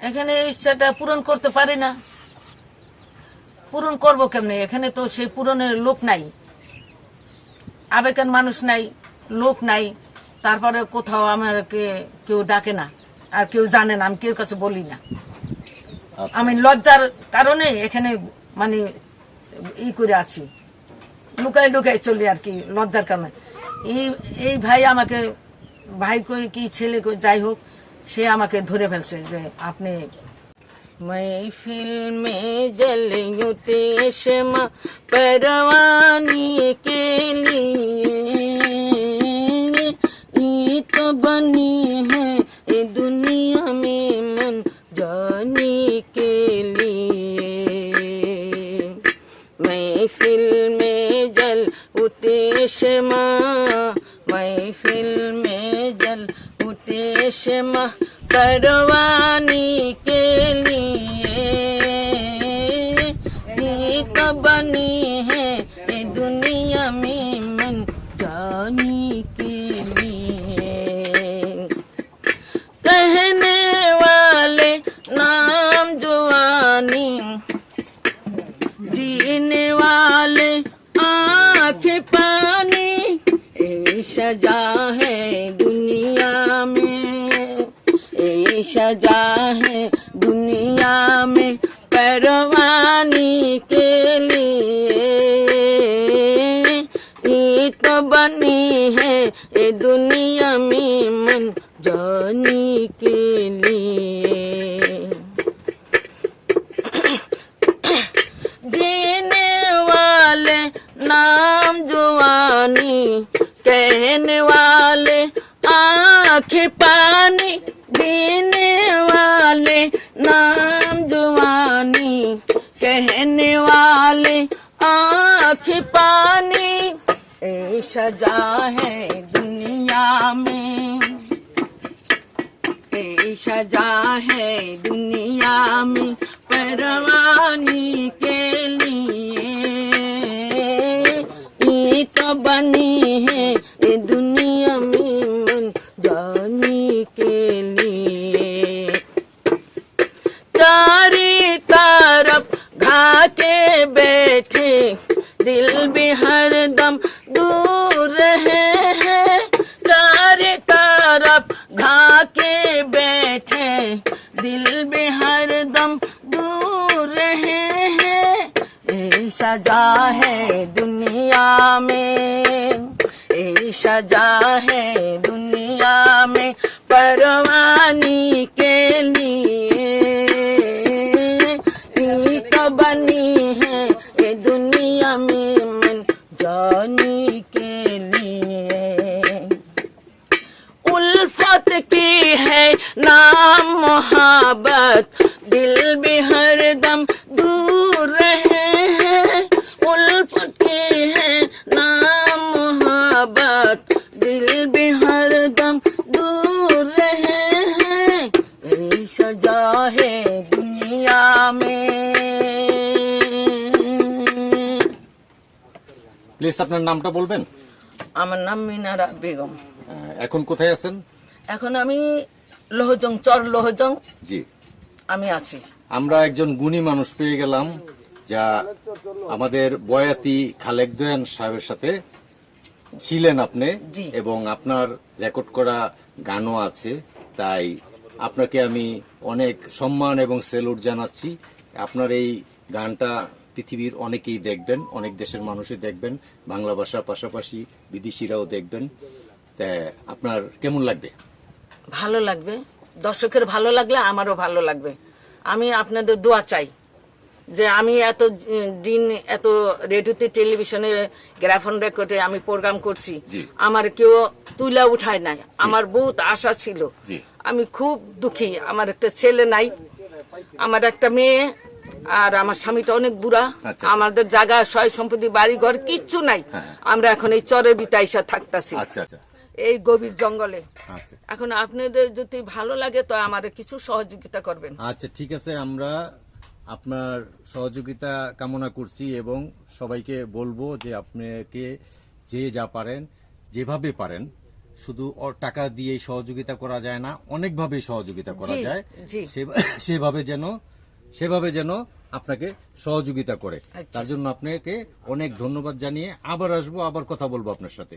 এখানে ইচ্ছাটা পূরণ করতে পারি না। পূরণ করব কেমনে? এখানে তো সেই পূরণের লোক নাই। আবেগের মানুষ নাই লোক নাই। তারপরে কোথাও আমাকে কেউ ডাকে না আর কেউ জানে না আমি কেউ কাছে বলি না। আমি লজ্জার কারণে এখানে মানে ই করে আছি। লুকাই লুকাই চলি আর কি লজ্জার কারণে। এই এই ভাই আমাকে ভাই কই কি ছেলে কই যাই হোক সে আমাকে ধরে ফেলছে যে আপনি महफिल में जल उठे शमा परवानी के लिए ये तो बनी है ये दुनिया में मन जाने के लिए महफिल में जल उठे उठे शमा परवानी के लिए तो बनी है ये दुनिया में मन जाने के लिए। कहने वाले नाम जुआनी जीने वाले आँखें पानी सजा है दुनिया में परवानी के लिए। ये बनी है ये दुनिया में मन जानी के लिए। जीने वाले नाम जुआनी कहने वाले आँखें पानी जीने आँखें पानी, ए सजा है दुनिया में। ए सजा है दुनिया में परवानी के लिए। ये तो बनी है दिल भी हर दम दूर रहे हैं। चारे तरफ़ घा के बैठे दिल भी हर दम दूर रहे हैं। सजा है दुनिया में। ए सजा है दुनिया में। परवानी के लिए नाम मोहब्बत दिल भी हरदम दूर रहे हैं उल्फत की है नाम मोहब्बत दिल भी हरदम दूर रहे हैं यही सजा है दुनिया में প্লিজ আপনার নামটা বলবেন আমার নাম মিনারা বেগম আহ, এখন কোথায় আছেন এখন আমি লোহজং চর লোহজং। জি। আমি আছি। আমরা একজন গুণী মানুষ পেয়ে গেলাম যা আমাদের বয়াতি খালেক দয়ান সাহেবের সাথে ছিলেন আপনি এবং আপনার রেকর্ড করা গানও আছে। তাই আপনাকে আমি অনেক সম্মান এবং সেলুট জানাচ্ছি। আপনার এই গানটা পৃথিবীর অনেকেই দেখবেন অনেক দেশের মানুষই দেখবেন বাংলা ভাষার পাশাপাশি বিদেশিরাও দেখবেন। তা আপনার কেমন লাগবে? ভালো লাগবে। দর্শকের ভালো লাগলে আমারও ভালো লাগবে। আমি আপনাদের দোয়া চাই যে আমি এত দিন এত রেডিওতে টেলিভিশনে গ্রাফন রেকর্ডে আমি প্রোগ্রাম করছি। আমার কেউ তুলা উঠায় নাই। আমার বহুত আশা ছিল। আমি খুব দুঃখী। আমার একটা ছেলে নাই। আমার একটা মেয়ে আর আমার স্বামীটা অনেক বুড়া। আচ্ছা। আমাদের জায়গা সয় সম্পত্তি বাড়ি ঘর কিচ্ছু নাই। হ্যাঁ। আমরা এখন এই চরের বিতাইসা থাকতাছি। আচ্ছা আচ্ছা। এই গভীর জঙ্গলে। আচ্ছা। এখন আপনাদের যদি ভালো লাগে তো আমার কিছু সহযোগিতা করবেন। আচ্ছা ঠিক আছে আমরা আপনার সহযোগিতা কামনা করছি এবং সবাইকে বলব যে আপনাকে যে যা পারেন যেভাবে পারেন শুধু টাকা দিয়ে সহযোগিতা করা যায় না অনেকভাবে সহযোগিতা করা যায়। সেভাবে যেন সেভাবে যেন আপনাকে সহযোগিতা করে। আচ্ছা। তার জন্য আপনাকে অনেক ধন্যবাদ জানিয়ে আবার আসব আবার কথা বলব আপনার সাথে।